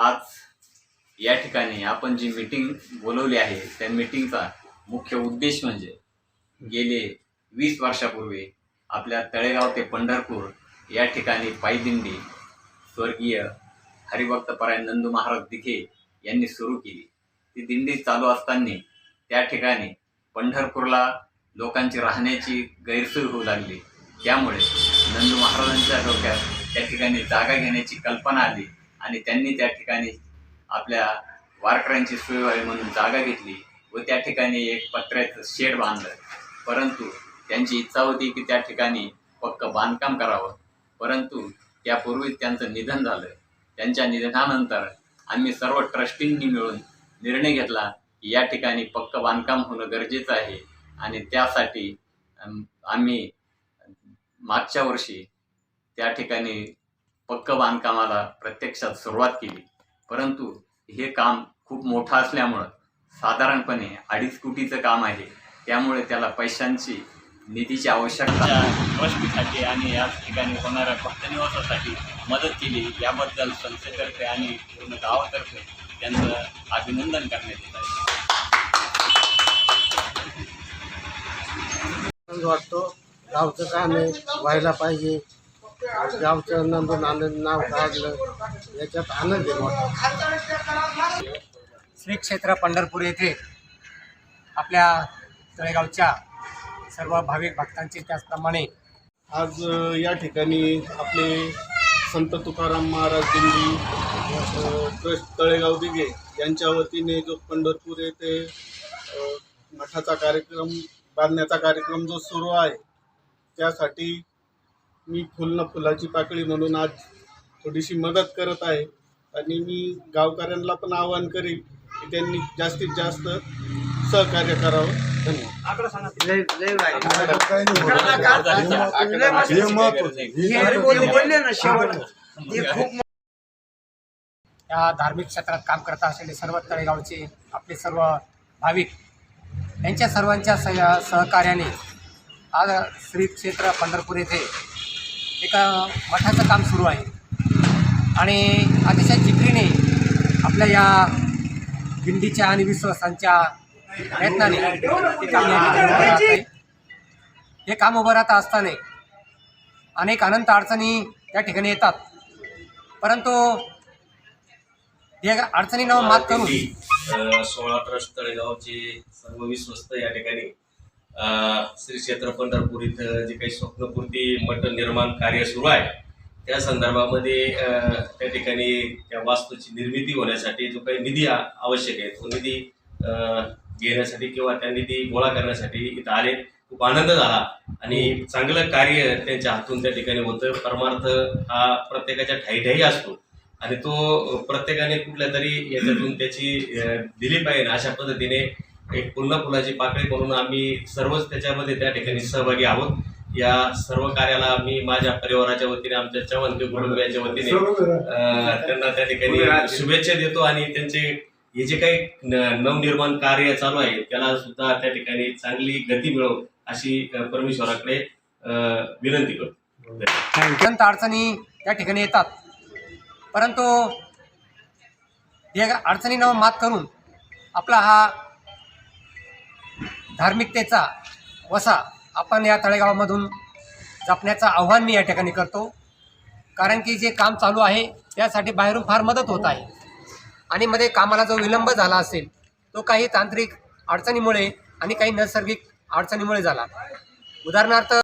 आज या ठिकाणी आपण जी मीटिंग बोलवली आहे त्या मीटिंगचा मुख्य उद्देश म्हणजे गेले वीस वर्षापूर्वी आपल्या तळेगाव ते पंढरपूर या ठिकाणी पायदिंडी स्वर्गीय हरिभक्तपरायण नंदू महाराज दिघे यांनी सुरू केली. ती दिंडी चालू असताना त्या ठिकाणी पंढरपूरला लोकांची राहण्याची गैरसोय होऊ लागली. त्यामुळे नंदू महाराजांच्या डोक्यात त्या ठिकाणी जागा घेण्याची कल्पना आली. आणि त्यांनी त्या ठिकाणी आपल्या वारकऱ्यांची सोय व्हावी म्हणून जागा घेतली व त्या ठिकाणी एक पत्र्याचं शेड बांधलं. परंतु त्यांची इच्छा होती की त्या ठिकाणी पक्क बांधकाम करावं. परंतु त्यापूर्वी त्यांचं निधन झालं. त्यांच्या निधनानंतर आम्ही सर्व ट्रस्टींनी मिळून निर्णय घेतला की या ठिकाणी पक्क बांधकाम होणं गरजेचं आहे आणि त्यासाठी आम्ही मागच्या वर्षी त्या ठिकाणी पक्क बांधकामाला प्रत्यक्षात सुरुवात केली. परंतु हे काम खूप मोठं असल्यामुळं साधारणपणे अडीच कोटीचं काम आहे. त्यामुळे त्याला पैशांची निधीची आवश्यकता ट्रस्टीसाठी आणि या ठिकाणी होणाऱ्या भक्तनिवासासाठी मदत केली याबद्दल संस्थेतर्फे आणि पूर्ण गावातर्फे त्यांचं अभिनंदन करण्यात येत आहे. वाटतो गावचं काम आहे व्हायला पाहिजे. गावचं नंदून आनंद नाव काढलं. याच्यात आनंद आहे मोठा. श्री क्षेत्र पंढरपूर येथे आपल्या तळेगावच्या सर्व भाविक भक्तांचे त्याचप्रमाणे आज या ठिकाणी आपले संत तुकाराम महाराज दिंडी ट्रस्ट तळेगाव दिघे यांच्या वतीने जो पंढरपूर येथे मठाचा कार्यक्रम बांधण्याचा कार्यक्रम जो सुरू आहे त्यासाठी मी फुल न फुलाची पाकळी म्हणून आज थोडीशी मदत करत आहे. आणि मी गावकऱ्यांना पण आवाहन करेन की त्यांनी जास्तीत जास्त सहकार्य करावं. धन्यवाद. या धार्मिक क्षेत्रात काम करत असलेले सर्व तळेगावचे आपले सर्व भाविक यांच्या सर्वांच्या सह सहकार्याने आज श्री क्षेत्र पंढरपूर येथे एका मठाचं काम सुरू आहे. आणि अतिशय जिकरीने आपल्या या दिंडीच्या आणि विश्वासांच्या प्रयत्नाने हे काम या हे काम उभं राहत असताना अनेक अनंत अडचणी त्या ठिकाणी येतात. परंतु या अडचणींना मात करून सोळा ट्रस्ट तळेगावचे सर्व विश्वस्त या ठिकाणी श्री क्षेत्र पंढरपूर इथं जे काही स्वप्नपूर्ती मठ निर्माण कार्य सुरू आहे त्या संदर्भामध्ये त्या ठिकाणी त्या वास्तूची निर्मिती होण्यासाठी जो काही निधी आवश्यक आहे तो निधी घेण्यासाठी किंवा त्या निधी गोळा करण्यासाठी इथं आले. खूप आनंद झाला आणि चांगलं कार्य त्यांच्या हातून त्या ठिकाणी होतं. परमार्थ हा प्रत्येकाच्या ठाईठाई असतो आणि तो प्रत्येकाने कुठल्या तरी याच्यातून त्याची दिली पाहिजे अशा पद्धतीने एक पुन्हा फुलाची पाकळी म्हणून आम्ही सर्वच त्याच्यामध्ये त्या ठिकाणी सहभागी आहोत. या सर्व कार्याला मी माझ्या परिवाराच्या वतीने आमच्या चव्हाणके कुटुंबियांच्या वतीने अ, त्यांना त्या ठिकाणी शुभेच्छा देतो आणि त्यांचे हे जे काही नवनिर्माण कार्य चालू आहे त्याला सुद्धा त्या ठिकाणी चांगली गती मिळव अशी परमेश्वराकडे अ, विनंती करतो. अत्यंत अडचणी त्या ठिकाणी येतात. परंतु या अडचणींना मात करून आपला हा धार्मिकतेचा वसा आपण या तळेगावामधून जपण्याचं आव्हान मी या ठिकाणी करतो. कारण की जे काम चालू आहे त्यासाठी बाहेरून फार मदत होत आहे. आणि मध्ये कामाला जो विलंब झाला असेल तो काही तांत्रिक अडचणीमुळे आणि काही नैसर्गिक अडचणीमुळे झाला. उदाहरणार्थ